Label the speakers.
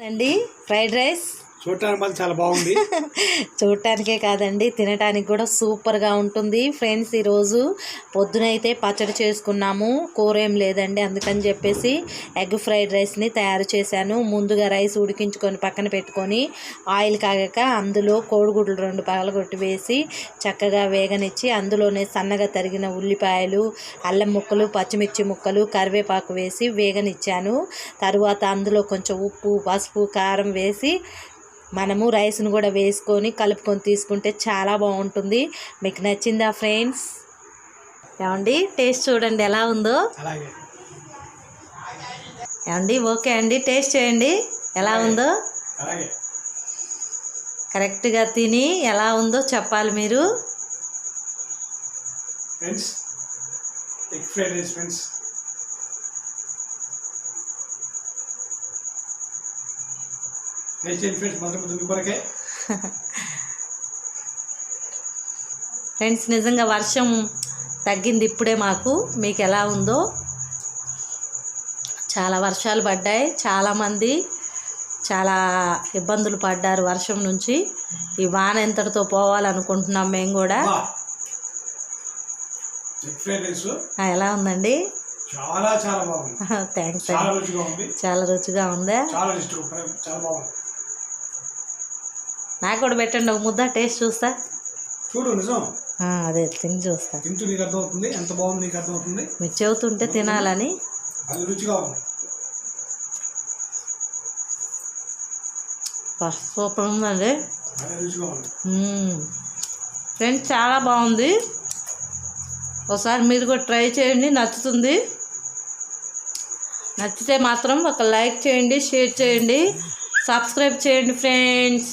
Speaker 1: అండి fried rice.
Speaker 2: చూడటానికి మళ్ళీ చాలా బాగుంది.
Speaker 1: చూడటానికే కాదండి తినటానికి కూడా సూపర్గా ఉంటుంది. ఫ్రెండ్స్ ఈరోజు పొద్దునైతే పచ్చడి చేసుకున్నాము. కూర ఏం లేదండి అందుకని చెప్పేసి ఎగ్ ఫ్రైడ్ రైస్ని తయారు చేశాను. ముందుగా రైస్ ఉడికించుకొని పక్కన పెట్టుకొని ఆయిల్ కాగాక అందులో కోడిగుడ్లు రెండు పగలగొట్టి వేసి చక్కగా వేగనిచ్చి అందులోనే సన్నగా తరిగిన ఉల్లిపాయలు అల్లం ముక్కలు పచ్చిమిర్చి ముక్కలు కరివేపాకు వేసి వేగనిచ్చాను. తరువాత అందులో కొంచెం ఉప్పు పసుపు కారం వేసి మనము రైస్ను కూడా వేసుకొని కలుపుకొని తీసుకుంటే చాలా బాగుంటుంది. మీకు నచ్చిందా ఫ్రెండ్స్? ఏమండి టేస్ట్ చూడండి ఎలా ఉందో. ఏమండి ఓకే అండి టేస్ట్ చేయండి. ఎలా ఉందో. కరెక్ట్గా తిని ఎలా ఉందో చెప్పాలి మీరు.
Speaker 2: Friends egg fried rice friends. చేయండి ఫ్రెండ్స్ మొదటి ముందు మీ కొరకే
Speaker 1: ఫ్రెండ్స్ నిజంగా వర్షం తగ్గింది ఇప్పుడే మాకు. మీకు ఎలా ఉందో? చాలా వర్షాలు పడ్డాయి. చాలామంది చాలా ఇబ్బందులు పడ్డారు వర్షం నుంచి. ఈ వాన ఎంతటితో పోవాలనుకుంటున్నాం మేము కూడా. ఎలా ఉందండి?
Speaker 2: చాలా చాలా బాగుంది.
Speaker 1: థ్యాంక్స్
Speaker 2: చాలా రుచిగా ఉంది.
Speaker 1: చాలా రుచిగా ఉందా?
Speaker 2: చాలా ఇష్టం చాలా బాగుంది.
Speaker 1: నాకు కూడా పెట్టండి ఒక ముద్ద టేస్ట్ చూస్తా.
Speaker 2: చూడు నిజం.
Speaker 1: అదే తిని చూస్తా.
Speaker 2: తింటూ నీకు అర్థమవుతుంది ఎంత బాగుంది నీకు అర్థమవుతుంది.
Speaker 1: మీరు చెబుతుంటే తినాలని.
Speaker 2: అది రుచిగా ఉంది.
Speaker 1: సూపర్ ఉందండి. ఫ్రెండ్స్ చాలా బాగుంది. ఒకసారి మీరు కూడా ట్రై చేయండి నచ్చుతుంది. నచ్చితే మాత్రం ఒక లైక్ చేయండి షేర్ చేయండి. సబ్స్క్రైబ్ చేయండి ఫ్రెండ్స్.